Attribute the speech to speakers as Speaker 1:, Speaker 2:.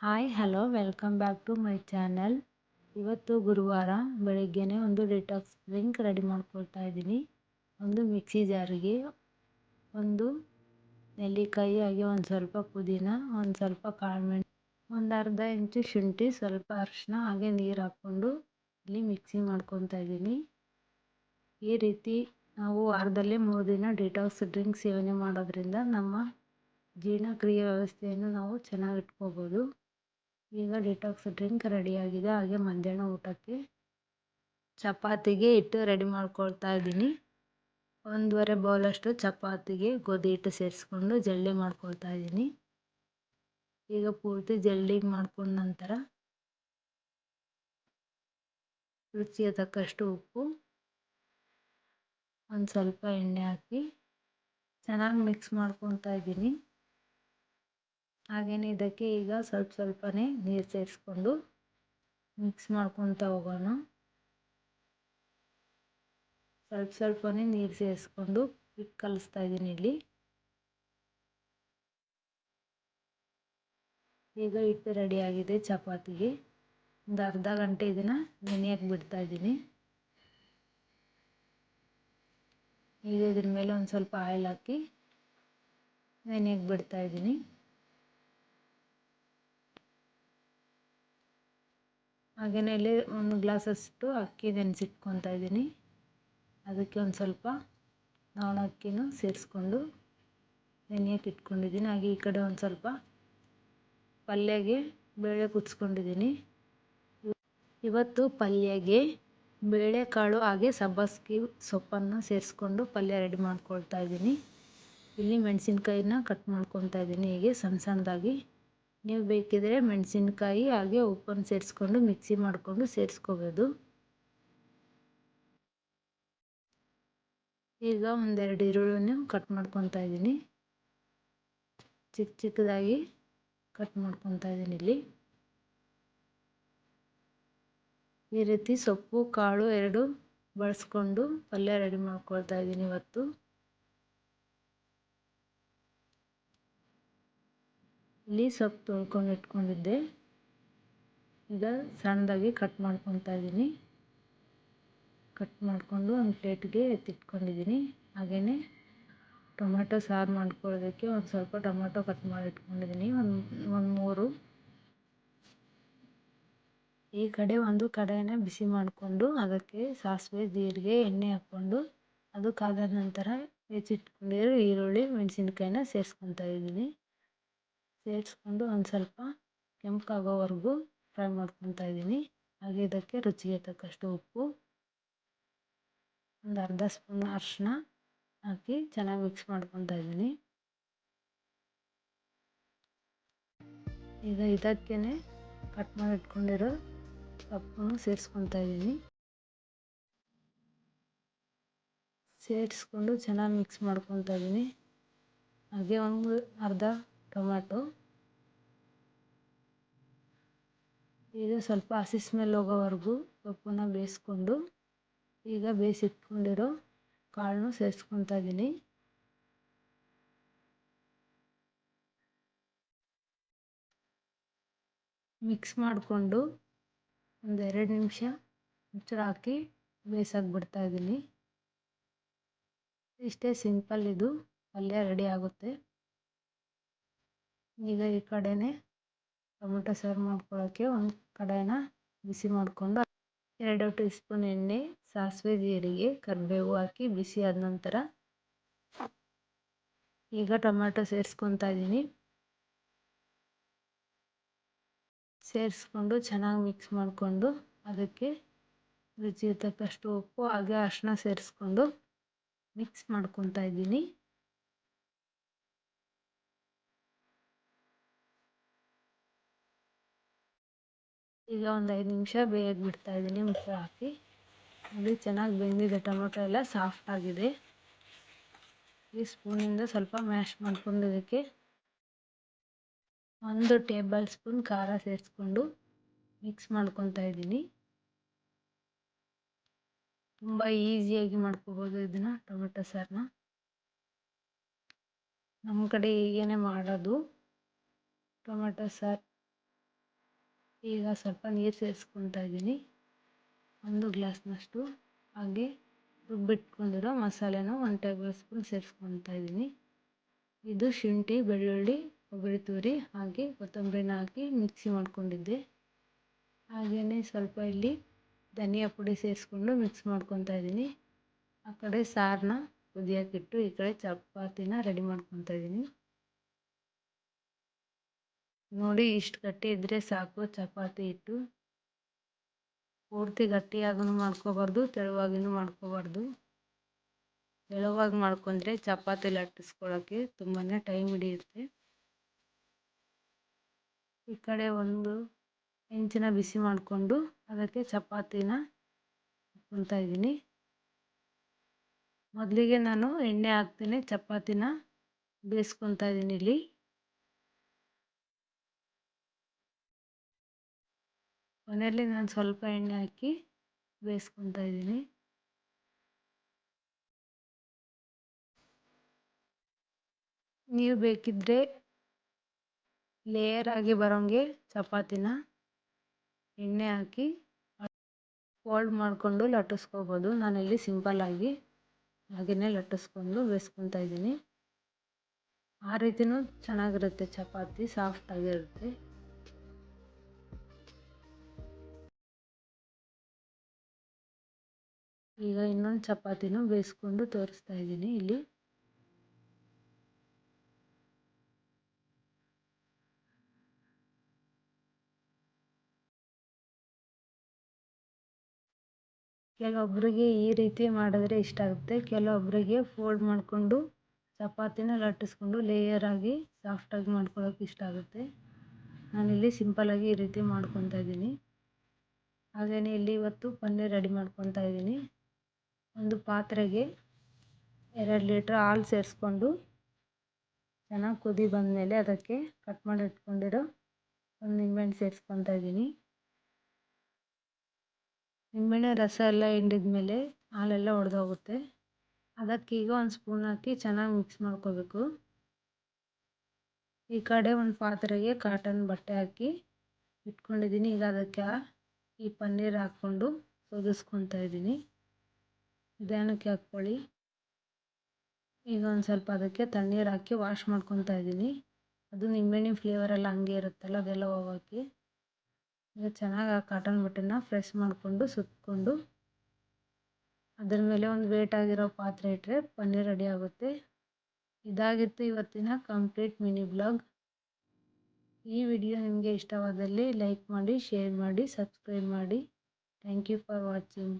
Speaker 1: Hi hello welcome back to my channel ಇವತ್ತು ಗುರುವಾರ ಬೆಳಿಗ್ಗೆನೆ ಒಂದು ಡಿಟಾಕ್ಸ್ ಡ್ರಿಂಕ್ ರೆಡಿ ಮಾಡ್ಕೊಳ್ತಾ ಇದ್ದೀನಿ. ಒಂದು ಮಿಕ್ಸಿ ಜಾರಿಗೆ ಒಂದು ನೆಲ್ಲಿಕಾಯಿ ಹಾಗೆ ಒಂದು ಸ್ವಲ್ಪ ಪುದೀನ, ಒಂದು ಸ್ವಲ್ಪ ಕಾಳುಮೆಣ್ ಒಂದು ಅರ್ಧ ಇಂಚು ಶುಂಠಿ, ಸ್ವಲ್ಪ ಅರಿಶಿನ ಹಾಗೆ ನೀರು ಹಾಕ್ಕೊಂಡು ಇಲ್ಲಿ ಮಿಕ್ಸಿ ಮಾಡ್ಕೊತಾ ಇದ್ದೀನಿ. ಈ ರೀತಿ ನಾವು ವಾರದಲ್ಲಿ ಮೂರು ದಿನ ಡಿಟಾಕ್ಸ್ ಡ್ರಿಂಕ್ ಸೇವನೆ ಮಾಡೋದ್ರಿಂದ ನಮ್ಮ ಜೀರ್ಣಕ್ರಿಯೆ ವ್ಯವಸ್ಥೆಯನ್ನು ನಾವು ಚೆನ್ನಾಗಿ ಇಟ್ಕೋಬೋದು. ಈಗ ಡಿಟಾಕ್ಸ್ ಡ್ರಿಂಕ್ ರೆಡಿಯಾಗಿದೆ ಹಾಗೆ ಮಧ್ಯಾಹ್ನ ಊಟಕ್ಕೆ ಚಪಾತಿಗೆ ಹಿಟ್ಟು ರೆಡಿ ಮಾಡ್ಕೊಳ್ತಾ ಇದ್ದೀನಿ. ಒಂದೂವರೆ ಬೌಲಷ್ಟು ಚಪಾತಿಗೆ ಗೋಧಿ ಹಿಟ್ಟು ಸೇರಿಸ್ಕೊಂಡು ಜಲ್ಡಿ ಮಾಡ್ಕೊಳ್ತಾ ಇದ್ದೀನಿ. ಈಗ ಪೂರ್ತಿ ಜಲ್ಡಿ ಮಾಡ್ಕೊಂಡ ನಂತರ ರುಚಿಗೆ ತಕ್ಕಷ್ಟು ಉಪ್ಪು, ಒಂದು ಸ್ವಲ್ಪ ಎಣ್ಣೆ ಹಾಕಿ ಚೆನ್ನಾಗಿ ಮಿಕ್ಸ್ ಮಾಡ್ಕೊತಾ ಇದ್ದೀನಿ. ಹಾಗೆಯೇ ಇದಕ್ಕೆ ಈಗ ಸ್ವಲ್ಪ ಸ್ವಲ್ಪನೇ ನೀರು ಸೇರಿಸ್ಕೊಂಡು ಮಿಕ್ಸ್ ಮಾಡ್ಕೊತಾ ಹೋಗೋಣ. ಸ್ವಲ್ಪ ಸ್ವಲ್ಪನೇ ನೀರು ಸೇರಿಸ್ಕೊಂಡು ಹಿಟ್ಟು ಕಲಿಸ್ತಾ ಇದ್ದೀನಿ ಇಲ್ಲಿ. ಈಗ ಹಿಟ್ಟು ರೆಡಿಯಾಗಿದೆ ಚಪಾತಿಗೆ. ಒಂದು ಅರ್ಧ ಗಂಟೆ ಇದನ್ನು ನೆನೆಯಕ್ಕೆ ಬಿಡ್ತಾ ಇದ್ದೀನಿ. ಈಗ ಇದ್ರ ಮೇಲೆ ಒಂದು ಸ್ವಲ್ಪ ಆಯಿಲ್ ಹಾಕಿ ನೆನೆಯಕ್ಕೆ ಬಿಡ್ತಾ ಇದ್ದೀನಿ. ಹಾಗೆಯೇ ಇಲ್ಲಿ ಒಂದು ಗ್ಲಾಸಷ್ಟು ಅಕ್ಕಿ ನೆನೆಸಿಟ್ಕೊತಾ ಇದ್ದೀನಿ. ಅದಕ್ಕೆ ಒಂದು ಸ್ವಲ್ಪ ನವಣ ಸೇರಿಸ್ಕೊಂಡು ನೆನೆಯೋಕೆ ಇಟ್ಕೊಂಡಿದ್ದೀನಿ. ಹಾಗೆ ಈ ಕಡೆ ಒಂದು ಸ್ವಲ್ಪ ಪಲ್ಯಗೆ ಬೇಳೆ ಕುದಿಸ್ಕೊಂಡಿದ್ದೀನಿ. ಇವತ್ತು ಪಲ್ಯಗೆ ಬೇಳೆಕಾಳು ಹಾಗೆ ಸಬ್ಬಸಿಗೆ ಸೊಪ್ಪನ್ನು ಸೇರಿಸ್ಕೊಂಡು ಪಲ್ಯ ರೆಡಿ ಮಾಡ್ಕೊಳ್ತಾ ಇದ್ದೀನಿ. ಇಲ್ಲಿ ಮೆಣಸಿನ್ಕಾಯಿನ ಕಟ್ ಮಾಡ್ಕೊತಾ ಇದ್ದೀನಿ. ಹೀಗೆ ಸಣ್ಣ ಸಣ್ಣದಾಗಿ ನೀವು ಬೇಕಿದ್ದರೆ ಮೆಣಸಿನ್ಕಾಯಿ ಹಾಗೆ ಉಪ್ಪನ್ನು ಸೇರಿಸ್ಕೊಂಡು ಮಿಕ್ಸಿ ಮಾಡಿಕೊಂಡು ಸೇರಿಸ್ಕೋಬೋದು. ಈಗ ಒಂದೆರಡು ಈರುಳ್ಳಿನೂ ಕಟ್ ಮಾಡ್ಕೊತಾ ಇದ್ದೀನಿ. ಚಿಕ್ಕ ಚಿಕ್ಕದಾಗಿ ಕಟ್ ಮಾಡ್ಕೊತಾ ಇದ್ದೀನಿ ಇಲ್ಲಿ. ಈ ರೀತಿ ಸೊಪ್ಪು, ಕಾಳು ಎರಡು ಬಳಸ್ಕೊಂಡು ಪಲ್ಯ ರೆಡಿ ಮಾಡ್ಕೊಳ್ತಾ ಇದ್ದೀನಿ ಇವತ್ತು. ಇಲ್ಲಿ ಸೊಪ್ಪು ತೊಳ್ಕೊಂಡು ಇಟ್ಕೊಂಡಿದ್ದೆ. ಈಗ ಸಣ್ಣದಾಗಿ ಕಟ್ ಮಾಡ್ಕೊತಾ ಇದ್ದೀನಿ. ಕಟ್ ಮಾಡಿಕೊಂಡು ಒಂದು ಪ್ಲೇಟ್ಗೆ ಎತ್ತಿಟ್ಕೊಂಡಿದ್ದೀನಿ. ಹಾಗೆಯೇ ಟೊಮೆಟೊ ಸಾರು ಮಾಡ್ಕೊಳ್ಳೋದಕ್ಕೆ ಒಂದು ಸ್ವಲ್ಪ ಟೊಮೆಟೊ ಕಟ್ ಮಾಡಿ ಇಟ್ಕೊಂಡಿದ್ದೀನಿ. ಒಂದು ಒಂದು ಮೂರು. ಈ ಕಡೆ ಒಂದು ಕಡೆಯನ್ನು ಬಿಸಿ ಮಾಡಿಕೊಂಡು ಅದಕ್ಕೆ ಸಾಸಿವೆ, ಜೀರಿಗೆ, ಎಣ್ಣೆ ಹಾಕ್ಕೊಂಡು ಅದು ಕಾದ ನಂತರ ಹೆಚ್ಚಿಟ್ಕೊಂಡಿರೋ ಈರುಳ್ಳಿ, ಮೆಣಸಿನ್ಕಾಯಿನ ಸೇರಿಸ್ಕೊತಾ ಇದ್ದೀನಿ. ಸೇರಿಸ್ಕೊಂಡು ಒಂದು ಸ್ವಲ್ಪ ಕೆಂಪಾಗೋವರೆಗೂ ಫ್ರೈ ಮಾಡ್ಕೊತಾ ಇದ್ದೀನಿ. ಹಾಗೆ ಇದಕ್ಕೆ ರುಚಿಗೆ ತಕ್ಕಷ್ಟು ಉಪ್ಪು, ಒಂದು ಅರ್ಧ ಸ್ಪೂನ್ ಅರಿಶಿನ ಹಾಕಿ ಚೆನ್ನಾಗಿ ಮಿಕ್ಸ್ ಮಾಡ್ಕೊತಾ ಇದ್ದೀನಿ. ಈಗ ಇದಕ್ಕೇ ಕಟ್ ಮಾಡಿ ಇಟ್ಕೊಂಡಿರೋ ಸೊಪ್ಪನ್ನು ಸೇರಿಸ್ಕೊತಾ ಇದ್ದೀನಿ. ಸೇರಿಸ್ಕೊಂಡು ಚೆನ್ನಾಗಿ ಮಿಕ್ಸ್ ಮಾಡ್ಕೊತಾ ಇದ್ದೀನಿ. ಹಾಗೆ ಒಂದು ಅರ್ಧ ಟೊಮ್ಯಾಟೊ ಈಗ ಸ್ವಲ್ಪ ಹಸಿ ಸ್ಮೆಲ್ ಹೋಗೋವರೆಗೂ ಸೊಪ್ಪನ್ನು ಬೇಯಿಸ್ಕೊಂಡು ಈಗ ಬೇಯಿಸಿಟ್ಕೊಂಡಿರೋ ಕಾಳನ್ನೂ ಸೇರಿಸ್ಕೊತಾ ಇದ್ದೀನಿ ಮಿಕ್ಸ್ ಮಾಡಿಕೊಂಡು ಒಂದು ಎರಡು ನಿಮಿಷ ಮುಚ್ಚಳ ಹಾಕಿ ಬಿಡ್ತಾ ಇದ್ದೀನಿ ಇಷ್ಟೇ ಸಿಂಪಲ್ ಇದು, ಪಲ್ಯ ರೆಡಿ ಆಗುತ್ತೆ. ಈಗ ಈ ಕಡೆನೇ ಟೊಮೆಟೊ ಸಾರು ಮಾಡ್ಕೊಳ್ಳೋಕ್ಕೆ ಒಂದು ಕಡಾಯಿನ ಬಿಸಿ ಮಾಡಿಕೊಂಡು ಎರಡು ಟೀ ಸ್ಪೂನ್ ಎಣ್ಣೆ, ಸಾಸಿವೆ ಜೀರಿಗೆ, ಕರಿಬೇವು ಹಾಕಿ ಬಿಸಿ ಆದ ನಂತರ ಈಗ ಟೊಮೆಟೊ ಸೇರಿಸ್ಕೊತಾ ಇದ್ದೀನಿ. ಸೇರಿಸ್ಕೊಂಡು ಚೆನ್ನಾಗಿ ಮಿಕ್ಸ್ ಮಾಡಿಕೊಂಡು ಅದಕ್ಕೆ ರುಚಿಗೆ ತಕ್ಕಷ್ಟು ಉಪ್ಪು ಹಾಗೆ ಅರಿಶಿನ ಸೇರಿಸ್ಕೊಂಡು ಮಿಕ್ಸ್ ಮಾಡ್ಕೊತಾ ಇದ್ದೀನಿ. ಈಗ ಒಂದು ಐದು ನಿಮಿಷ ಬೇಯಕ್ಕೆ ಬಿಡ್ತಾ ಇದ್ದೀನಿ, ಮುಚ್ಚಳ ಹಾಕಿ. ಅದು ಚೆನ್ನಾಗಿ ಬೆಂದಿದೆ ಟೊಮೊಟೊ ಎಲ್ಲ, ಸಾಫ್ಟ್ ಆಗಿದೆ. ಈ ಸ್ಪೂನಿಂದ ಸ್ವಲ್ಪ ಮ್ಯಾಶ್ ಮಾಡ್ಕೊಂಡು ಇದಕ್ಕೆ ಒಂದು ಟೇಬಲ್ ಸ್ಪೂನ್ ಖಾರ ಸೇರಿಸ್ಕೊಂಡು ಮಿಕ್ಸ್ ಮಾಡ್ಕೊತಾ ಇದ್ದೀನಿ. ತುಂಬ ಈಸಿಯಾಗಿ ಮಾಡ್ಕೋಬೋದು ಇದನ್ನು, ಟೊಮೆಟೊ ಸಾರನ್ನ ನಮ್ಮ ಕಡೆ ಹೀಗೇ ಮಾಡೋದು. ಟೊಮೆಟೊ ಸಾರು ಈಗ ಸ್ವಲ್ಪ ನೀರು ಸೇರಿಸ್ಕೊತಾ ಇದ್ದೀನಿ. ಒಂದು ಗ್ಲಾಸ್ನಷ್ಟು. ಹಾಗೆ ರುಬ್ಬಿಟ್ಕೊಂಡಿರೋ ಮಸಾಲೆನ ಒಂದು ಟೇಬಲ್ ಸ್ಪೂನ್ ಸೇರಿಸ್ಕೊತಾ ಇದ್ದೀನಿ. ಇದು ಶುಂಠಿ, ಬೆಳ್ಳುಳ್ಳಿ, ಕೊಬ್ಬರಿ ತುರಿ, ಹಾಗೆ ಕೊತ್ತಂಬರಿನ ಹಾಕಿ ಮಿಕ್ಸಿ ಮಾಡ್ಕೊಂಡಿದ್ದೆ. ಹಾಗೆಯೇ ಸ್ವಲ್ಪ ಇಲ್ಲಿ ಧನಿಯಾ ಪುಡಿ ಸೇರಿಸ್ಕೊಂಡು ಮಿಕ್ಸ್ ಮಾಡ್ಕೊತಾ ಇದ್ದೀನಿ. ಆ ಕಡೆ ಸಾರನ್ನ ಕುದಿಯೋಕ್ಕಿಟ್ಟು ಈ ಕಡೆ ಚಪಾತಿನ ರೆಡಿ ಮಾಡ್ಕೊತಾ ಇದ್ದೀನಿ. ನೋಡಿ, ಇಷ್ಟು ಗಟ್ಟಿ ಇದ್ದರೆ ಸಾಕು. ಚಪಾತಿ ಹಿಟ್ಟು ಪೂರ್ತಿ ಗಟ್ಟಿಯಾಗೂ ಮಾಡ್ಕೋಬಾರ್ದು, ತೆಳುವಾಗಿನೂ ಮಾಡ್ಕೋಬಾರ್ದು. ತೆಳುವಾಗಿ ಮಾಡ್ಕೊಂಡ್ರೆ ಚಪಾತಿ ಲಟ್ಟಿಸ್ಕೊಳ್ಳೋಕ್ಕೆ ತುಂಬಾ ಟೈಮ್ ಹಿಡಿಯುತ್ತೆ. ಈ ಕಡೆ ಒಂದು ಹೆಂಚಿನ ಬಿಸಿ ಮಾಡಿಕೊಂಡು ಅದಕ್ಕೆ ಚಪಾತಿನ ಹಾಕ್ಕೊತಾ ಇದ್ದೀನಿ. ಮೊದಲಿಗೆ ನಾನು ಎಣ್ಣೆ ಹಾಕ್ತೀನಿ, ಚಪಾತಿನ ಬೇಯಿಸ್ಕೊತಾ ಇದ್ದೀನಿ ಇಲ್ಲಿ. ಕೊನೆಯಲ್ಲಿ ನಾನು ಸ್ವಲ್ಪ ಎಣ್ಣೆ ಹಾಕಿ ಬೇಯಿಸ್ಕೊತಾ ಇದ್ದೀನಿ. ನೀವು ಬೇಕಿದ್ದರೆ ಲೇಯರ್ ಆಗಿ ಬರೋಂಗೆ ಚಪಾತಿನ ಎಣ್ಣೆ ಹಾಕಿ ಫೋಲ್ಡ್ ಮಾಡಿಕೊಂಡು ಲಟ್ಟಿಸ್ಕೋಬೋದು. ನಾನಿಲ್ಲಿ ಸಿಂಪಲ್ಲಾಗಿ ಹಾಗೆಯೇ ಲಟ್ಟಿಸ್ಕೊಂಡು ಬೇಯಿಸ್ಕೊತಾ ಇದ್ದೀನಿ. ಆ ರೀತಿಯೂ ಚೆನ್ನಾಗಿರುತ್ತೆ, ಚಪಾತಿ ಸಾಫ್ಟಾಗಿರುತ್ತೆ ಈಗ ಇನ್ನೊಂದು ಚಪಾತಿನೂ ಬೇಯಿಸ್ಕೊಂಡು ತೋರಿಸ್ತಾ ಇದ್ದೀನಿ ಇಲ್ಲಿ. ಕೆಲವೊಬ್ಬರಿಗೆ ಈ ರೀತಿ ಮಾಡಿದ್ರೆ ಇಷ್ಟ ಆಗುತ್ತೆ. ಕೆಲವೊಬ್ಬರಿಗೆ ಫೋಲ್ಡ್ ಮಾಡಿಕೊಂಡು ಚಪಾತಿನ ಲಟ್ಟಿಸ್ಕೊಂಡು ಲೇಯರಾಗಿ ಸಾಫ್ಟಾಗಿ ಮಾಡ್ಕೊಳ್ಳೋಕೆ ಇಷ್ಟ ಆಗುತ್ತೆ. ನಾನಿಲ್ಲಿ ಸಿಂಪಲ್ಲಾಗಿ ಈ ರೀತಿ ಮಾಡ್ಕೊತಾ ಇದ್ದೀನಿ. ಹಾಗೆಯೇ ಇಲ್ಲಿ ಇವತ್ತು ಪನ್ನೀರ್ ರೆಡಿ ಮಾಡ್ಕೊತಾ ಇದ್ದೀನಿ. ಒಂದು ಪಾತ್ರೆಗೆ ಎರಡು ಲೀಟ್ರ್ ಹಾಲು ಸೇರಿಸ್ಕೊಂಡು ಚೆನ್ನಾಗಿ ಕುದಿ ಬಂದಮೇಲೆ ಅದಕ್ಕೆ ಕಟ್ ಮಾಡಿ ಇಟ್ಕೊಂಡಿರೋ ಒಂದು ನಿಂಬೆಹಣ್ಣು ಸೇರಿಸ್ಕೊತಾ ಇದ್ದೀನಿ. ನಿಂಬೆಹಣ್ಣು ರಸ ಎಲ್ಲ ಹಿಂಡಿದ ಮೇಲೆ ಹಾಲೆಲ್ಲ ಒಡೆದೋಗುತ್ತೆ. ಅದಕ್ಕೀಗ ಒಂದು ಸ್ಪೂನ್ ಹಾಕಿ ಚೆನ್ನಾಗಿ ಮಿಕ್ಸ್ ಮಾಡ್ಕೋಬೇಕು. ಈ ಕಡೆ ಒಂದು ಪಾತ್ರೆಗೆ ಕಾಟನ್ ಬಟ್ಟೆ ಹಾಕಿ ಇಟ್ಕೊಂಡಿದ್ದೀನಿ. ಈಗ ಅದಕ್ಕೆ ಈ ಪನ್ನೀರ್ ಹಾಕ್ಕೊಂಡು ಸೋದಿಸ್ಕೊತಾ ಇದ್ದೀನಿ. ನಿಧಾನಕ್ಕೆ ಹಾಕ್ಕೊಳ್ಳಿ. ಈಗ ಒಂದು ಸ್ವಲ್ಪ ಅದಕ್ಕೆ ತಣ್ಣೀರು ಹಾಕಿ ವಾಶ್ ಮಾಡ್ಕೊತಾ ಇದ್ದೀನಿ. ಅದು ನಿಂಬೆಹಣ್ಣಿನ ಫ್ಲೇವರೆಲ್ಲ ಹಂಗೆ ಇರುತ್ತಲ್ಲ, ಅದೆಲ್ಲ ಹೋಗೋಕ್ಕೆ ಈಗ ಚೆನ್ನಾಗಿ ಆ ಕಾಟನ್ ಬಟ್ಟೆನ ಫ್ರೆಶ್ ಮಾಡಿಕೊಂಡು ಸುತ್ತಕೊಂಡು ಅದ್ರ ಮೇಲೆ ಒಂದು ವೇಟ್ ಆಗಿರೋ ಪಾತ್ರೆ ಇಟ್ಟರೆ ಪನ್ನೀರ್ ರೆಡಿ ಆಗುತ್ತೆ. ಇದಾಗಿತ್ತು ಇವತ್ತಿನ ಕಂಪ್ಲೀಟ್ ಮಿನಿ ಬ್ಲಾಗ್ ಈ ವಿಡಿಯೋ ನಿಮಗೆ ಇಷ್ಟವಾದಲ್ಲಿ ಲೈಕ್ ಮಾಡಿ ಶೇರ್ ಮಾಡಿ ಸಬ್ಸ್ಕ್ರೈಬ್ ಮಾಡಿ. Thank you for watching